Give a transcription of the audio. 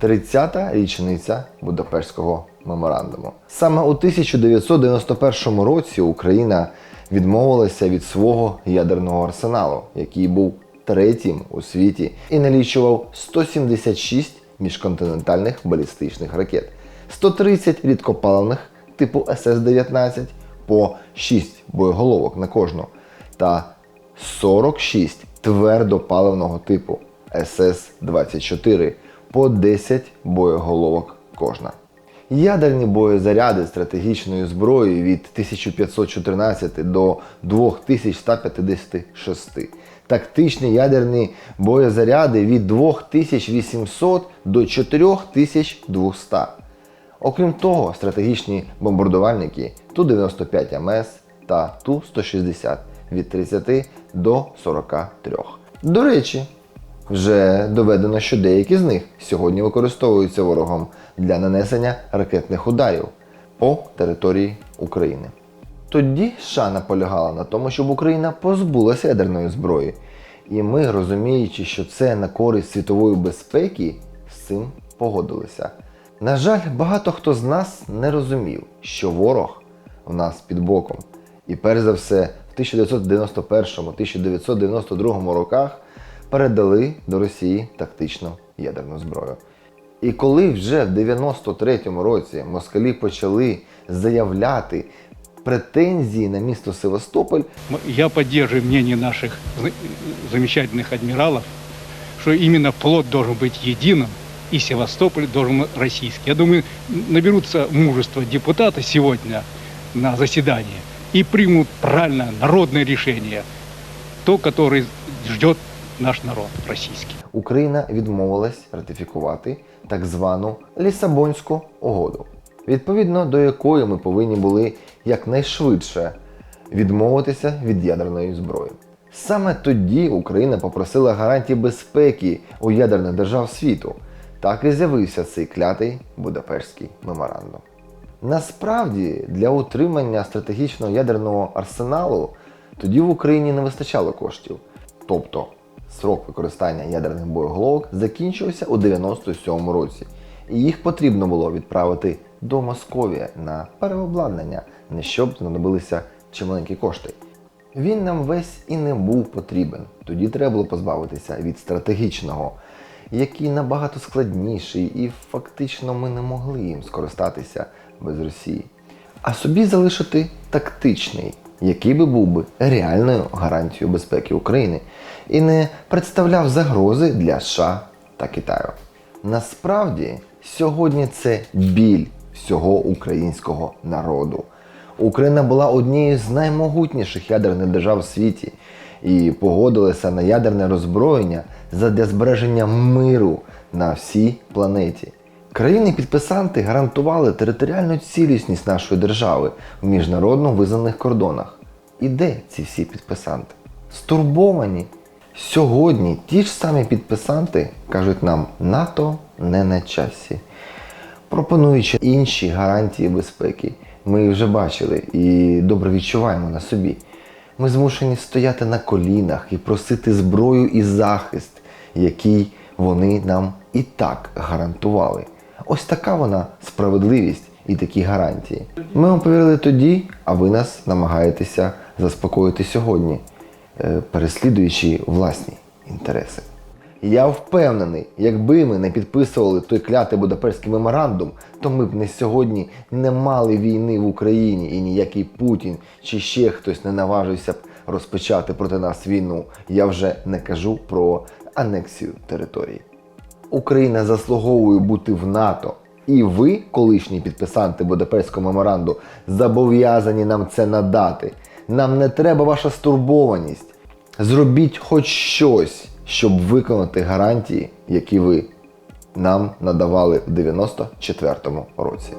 30-та річниця Будапештського меморандуму. Саме у 1991 році Україна відмовилася від свого ядерного арсеналу, який був третім у світі і налічував 176 міжконтинентальних балістичних ракет, 130 рідкопаливних типу СС-19 по 6 боєголовок на кожну та 46 твердопаливного типу СС-24 по 10 боєголовок кожна. Ядерні боєзаряди стратегічної зброї від 1514 до 2156. Тактичні ядерні боєзаряди від 2800 до 4200. Окрім того, стратегічні бомбардувальники Ту-95 МС та Ту-160 від 30 до 43. До речі, вже доведено, що деякі з них сьогодні використовуються ворогом для нанесення ракетних ударів по території України. Тоді США наполягала на тому, щоб Україна позбулася ядерної зброї. І ми, розуміючи, що це на користь світової безпеки, з цим погодилися. На жаль, багато хто з нас не розумів, що ворог в нас під боком. І перш за все, в 1991-1992 роках передали до Росії тактичну ядерну зброю. І коли вже в 93-му році москалі почали заявляти претензії на місто Севастополь, М- Я поддерживаю мнение наших за- замечательных адмиралов, что именно флот должен быть единым, и Севастополь должен быть российский. Я думаю, наберутся мужества депутаты сегодня на заседании и примут правильное народное решение, то, которое ждет наш народ российский. Україна відмовилась ратифікувати так звану Лісабонську угоду, відповідно до якої ми повинні були якнайшвидше відмовитися від ядерної зброї. Саме тоді Україна попросила гарантії безпеки у ядерних держав світу. Так і з'явився цей клятий Будапештський меморандум. Насправді, для утримання стратегічного ядерного арсеналу тоді в Україні не вистачало коштів. Тобто срок використання ядерних боєголовок закінчився у 97 році, і їх потрібно було відправити до Московії на переобладнання, не щоб знадобилися чималенькі кошти. Він нам весь і не був потрібен. Тоді треба було позбавитися від стратегічного, який набагато складніший, і фактично ми не могли їм скористатися без Росії. А собі залишити тактичний, який би був би реальною гарантією безпеки України і не представляв загрози для США та Китаю. Насправді, сьогодні це біль всього українського народу. Україна була однією з наймогутніших ядерних держав в світі і погодилася на ядерне роззброєння задля збереження миру на всій планеті. Країни-підписанти гарантували територіальну цілісність нашої держави в міжнародно визнаних кордонах. І де ці всі підписанти? Стурбовані. Сьогодні ті ж самі підписанти кажуть нам, НАТО не на часі пропонуючи інші гарантії безпеки. Ми вже бачили і добре відчуваємо на собі. Ми змушені стояти на колінах і просити зброю і захист, який вони нам і так гарантували. Ось така вона справедливість і такі гарантії. Ми вам повірили тоді, а ви нас намагаєтеся заспокоїти сьогодні, е, переслідуючи власні інтереси. Я впевнений, якби ми не підписували той клятий Будапештський меморандум, то ми б не сьогодні не мали війни в Україні і ніякий Путін чи ще хтось не наважився б розпочати проти нас війну. Я вже не кажу про анексію території. Україна заслуговує бути в НАТО. І ви, колишні підписанти Будапештського меморанду, зобов'язані нам це надати. Нам не треба ваша стурбованість. Зробіть хоч щось, щоб виконати гарантії, які ви нам надавали в 94-му році.